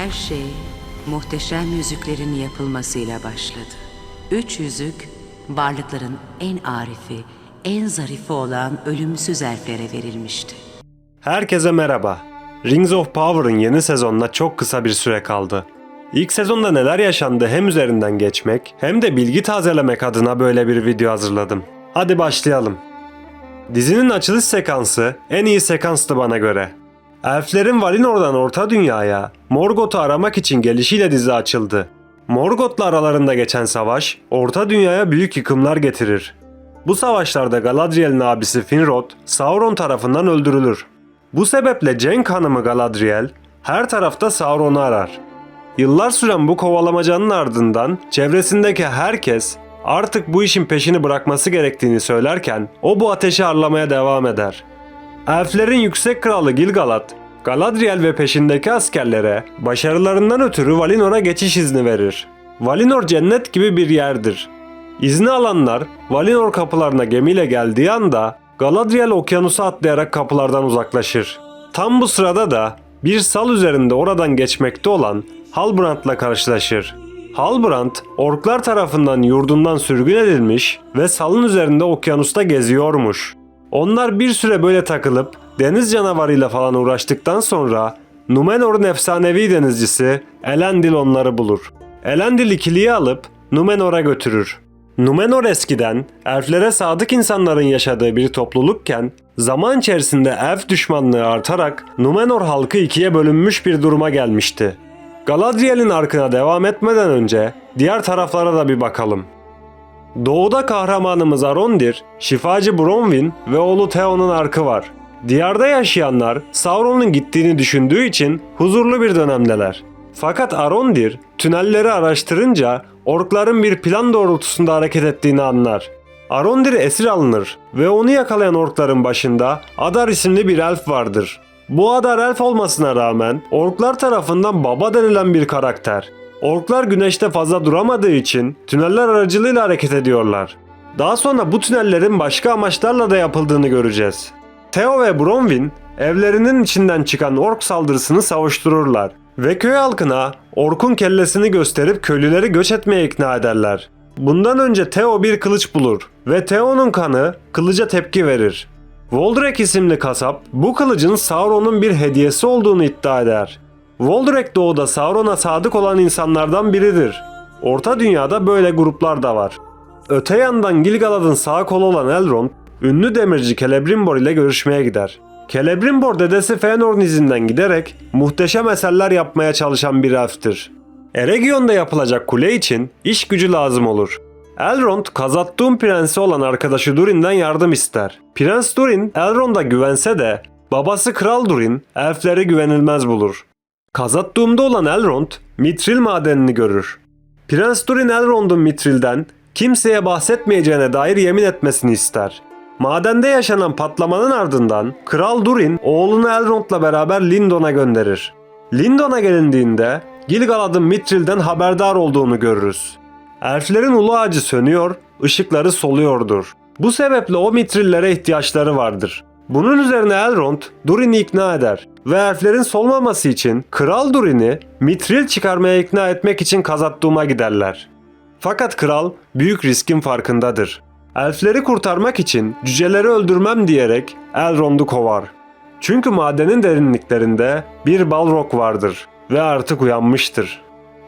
Her şey muhteşem yüzüklerin yapılmasıyla başladı. Üç yüzük varlıkların en arifi, en zarifi olan ölümsüz elflere verilmişti. Herkese merhaba. Rings of Power'ın yeni sezonuna çok kısa bir süre kaldı. İlk sezonda neler yaşandı hem üzerinden geçmek hem de bilgi tazelemek adına böyle bir video hazırladım. Hadi başlayalım. Dizinin açılış sekansı en iyi sekanstı bana göre. Elflerin Valinor'dan Orta Dünya'ya Morgoth'u aramak için gelişiyle dizi açıldı. Morgoth'la aralarında geçen savaş Orta Dünya'ya büyük yıkımlar getirir. Bu savaşlarda Galadriel'in abisi Finrod Sauron tarafından öldürülür. Bu sebeple Cenk hanımı Galadriel her tarafta Sauron'u arar. Yıllar süren bu kovalamacanın ardından çevresindeki herkes artık bu işin peşini bırakması gerektiğini söylerken o bu ateşi arlamaya devam eder. Elflerin yüksek kralı Gilgalad, Galadriel ve peşindeki askerlere başarılarından ötürü Valinor'a geçiş izni verir. Valinor cennet gibi bir yerdir. İzni alanlar Valinor kapılarına gemiyle geldiği anda Galadriel okyanusa atlayarak kapılardan uzaklaşır. Tam bu sırada da bir sal üzerinde oradan geçmekte olan Halbrand'la karşılaşır. Halbrand, orklar tarafından yurdundan sürgün edilmiş ve salın üzerinde okyanusta geziyormuş. Onlar bir süre böyle takılıp deniz canavarıyla falan uğraştıktan sonra Numenor'un efsanevi denizcisi Elendil onları bulur. Elendil ikiliyi alıp Numenor'a götürür. Numenor eskiden elflere sadık insanların yaşadığı bir toplulukken zaman içerisinde elf düşmanlığı artarak Numenor halkı ikiye bölünmüş bir duruma gelmişti. Galadriel'in arkına devam etmeden önce diğer taraflara da bir bakalım. Doğuda kahramanımız Arondir, şifacı Bronwyn ve oğlu Theon'un arkı var. Diyarda yaşayanlar Sauron'un gittiğini düşündüğü için huzurlu bir dönemdeler. Fakat Arondir tünelleri araştırınca orkların bir plan doğrultusunda hareket ettiğini anlar. Arondir esir alınır ve onu yakalayan orkların başında Adar isimli bir elf vardır. Bu Adar elf olmasına rağmen orklar tarafından baba denilen bir karakter. Orklar güneşte fazla duramadığı için tüneller aracılığıyla hareket ediyorlar. Daha sonra bu tünellerin başka amaçlarla da yapıldığını göreceğiz. Theo ve Bronwyn evlerinin içinden çıkan ork saldırısını savuştururlar ve köy halkına orkun kellesini gösterip köylüleri göç etmeye ikna ederler. Bundan önce Theo bir kılıç bulur ve Theo'nun kanı kılıca tepki verir. Voldrek isimli kasap bu kılıcın Sauron'un bir hediyesi olduğunu iddia eder. Voldrek doğuda Sauron'a sadık olan insanlardan biridir. Orta Dünya'da böyle gruplar da var. Öte yandan Gilgalad'ın sağ kolu olan Elrond, ünlü demirci Celebrimbor ile görüşmeye gider. Celebrimbor dedesi Fëanor'un izinden giderek muhteşem eserler yapmaya çalışan bir elftir. Eregion'da yapılacak kule için iş gücü lazım olur. Elrond, Kazat-dûm prensi olan arkadaşı Durin'den yardım ister. Prens Durin, Elrond'a güvense de babası Kral Durin elflere güvenilmez bulur. Kazat-dûm'da olan Elrond, Mithril madenini görür. Prens Durin Elrond'un Mithril'den kimseye bahsetmeyeceğine dair yemin etmesini ister. Madende yaşanan patlamanın ardından Kral Durin oğlunu Elrond'la beraber Lindon'a gönderir. Lindon'a gelindiğinde Gilgalad'ın Mithril'den haberdar olduğunu görürüz. Elflerin ulu ağacı sönüyor, ışıkları soluyordur. Bu sebeple o Mithrillere ihtiyaçları vardır. Bunun üzerine Elrond Durin'i ikna eder ve elflerin solmaması için Kral Durin'i Mithril çıkarmaya ikna etmek için Kazat-dûm'a giderler. Fakat kral büyük riskin farkındadır. Elfleri kurtarmak için cüceleri öldürmem diyerek Elrond'u kovar. Çünkü madenin derinliklerinde bir Balrog vardır ve artık uyanmıştır.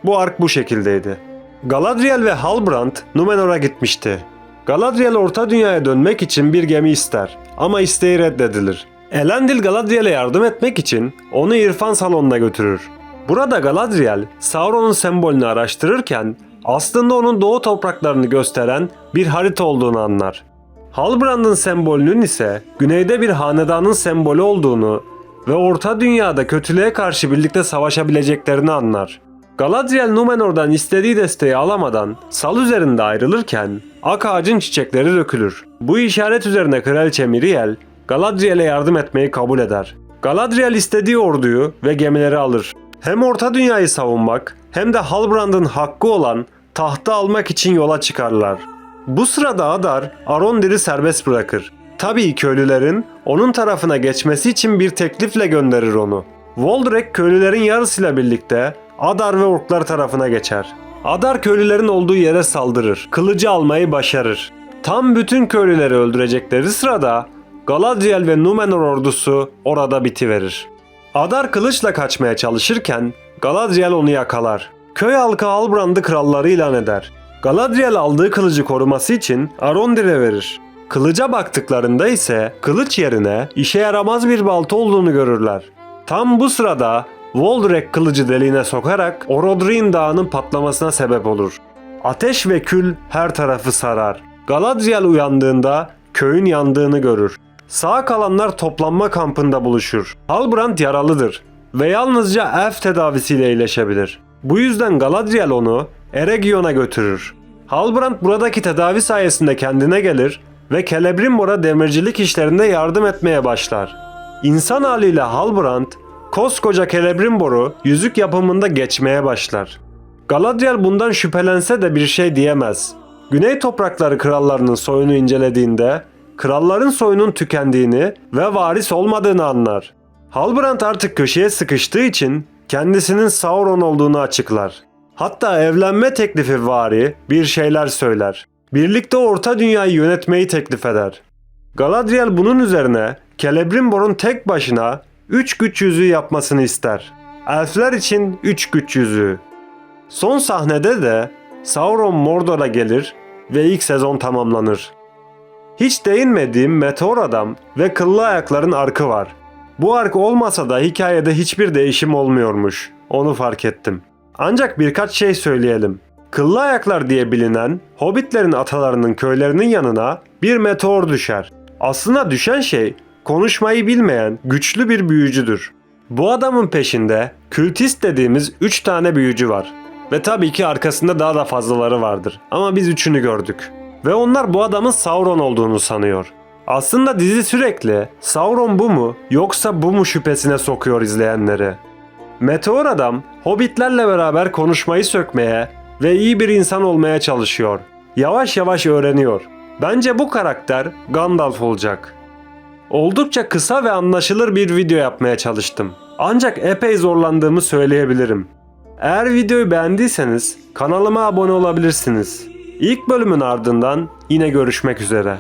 Bu ark bu şekildeydi. Galadriel ve Halbrand Numenor'a gitmişti. Galadriel Orta Dünya'ya dönmek için bir gemi ister ama isteği reddedilir. Elendil Galadriel'e yardım etmek için onu irfan salonuna götürür. Burada Galadriel Sauron'un sembolünü araştırırken aslında onun doğu topraklarını gösteren bir harita olduğunu anlar. Halbrand'ın sembolünün ise güneyde bir hanedanın sembolü olduğunu ve Orta Dünya'da kötülüğe karşı birlikte savaşabileceklerini anlar. Galadriel Numenor'dan istediği desteği alamadan sal üzerinde ayrılırken ak ağacın çiçekleri dökülür. Bu işaret üzerine Kraliçe Miriel Galadriel'e yardım etmeyi kabul eder. Galadriel istediği orduyu ve gemileri alır. Hem Orta Dünya'yı savunmak hem de Halbrand'ın hakkı olan tahtı almak için yola çıkarlar. Bu sırada Adar Arondir'i serbest bırakır. Tabii köylülerin onun tarafına geçmesi için bir teklifle gönderir onu. Voldrek köylülerin yarısıyla birlikte Adar ve orklar tarafına geçer. Adar köylülerin olduğu yere saldırır. Kılıcı almayı başarır. Tam bütün köylüleri öldürecekleri sırada Galadriel ve Númenor ordusu orada bitiverir. Adar kılıçla kaçmaya çalışırken Galadriel onu yakalar. Köy halkı Halbrand'ı kralları ilan eder. Galadriel aldığı kılıcı koruması için Arondir'e verir. Kılıca baktıklarında ise kılıç yerine işe yaramaz bir balta olduğunu görürler. Tam bu sırada Voldrek kılıcı deliğine sokarak Orodruin dağının patlamasına sebep olur. Ateş ve kül her tarafı sarar. Galadriel uyandığında köyün yandığını görür. Sağ kalanlar toplanma kampında buluşur. Halbrand yaralıdır ve yalnızca elf tedavisiyle iyileşebilir. Bu yüzden Galadriel onu Eregion'a götürür. Halbrand buradaki tedavi sayesinde kendine gelir ve Celebrimbor'a demircilik işlerinde yardım etmeye başlar. İnsan haliyle Halbrand, koskoca Celebrimbor'u yüzük yapımında geçmeye başlar. Galadriel bundan şüphelense de bir şey diyemez. Güney toprakları krallarının soyunu incelediğinde kralların soyunun tükendiğini ve varis olmadığını anlar. Halbrand artık köşeye sıkıştığı için kendisinin Sauron olduğunu açıklar. Hatta evlenme teklifi vari bir şeyler söyler. Birlikte Orta Dünyayı yönetmeyi teklif eder. Galadriel bunun üzerine Celebrimbor'un tek başına 3 güç yüzüğü yapmasını ister. Elfler için 3 güç yüzüğü. Son sahnede de Sauron Mordor'a gelir ve ilk sezon tamamlanır. Hiç değinmediğim Meteor Adam ve Kıllı Ayakların arkı var. Bu ark olmasa da hikayede hiçbir değişim olmuyormuş. Onu fark ettim. Ancak birkaç şey söyleyelim. Kıllı Ayaklar diye bilinen Hobbitlerin atalarının köylerinin yanına bir meteor düşer. Aslında düşen şey konuşmayı bilmeyen güçlü bir büyücüdür. Bu adamın peşinde kültist dediğimiz 3 tane büyücü var. Ve tabii ki arkasında daha da fazlaları vardır. Ama biz üçünü gördük. Ve onlar bu adamın Sauron olduğunu sanıyor. Aslında dizi sürekli Sauron bu mu yoksa bu mu şüphesine sokuyor izleyenleri. Meteor adam hobbitlerle beraber konuşmayı sökmeye ve iyi bir insan olmaya çalışıyor. Yavaş yavaş öğreniyor. Bence bu karakter Gandalf olacak. Oldukça kısa ve anlaşılır bir video yapmaya çalıştım. Ancak epey zorlandığımı söyleyebilirim. Eğer videoyu beğendiyseniz kanalıma abone olabilirsiniz. İlk bölümün ardından yine görüşmek üzere.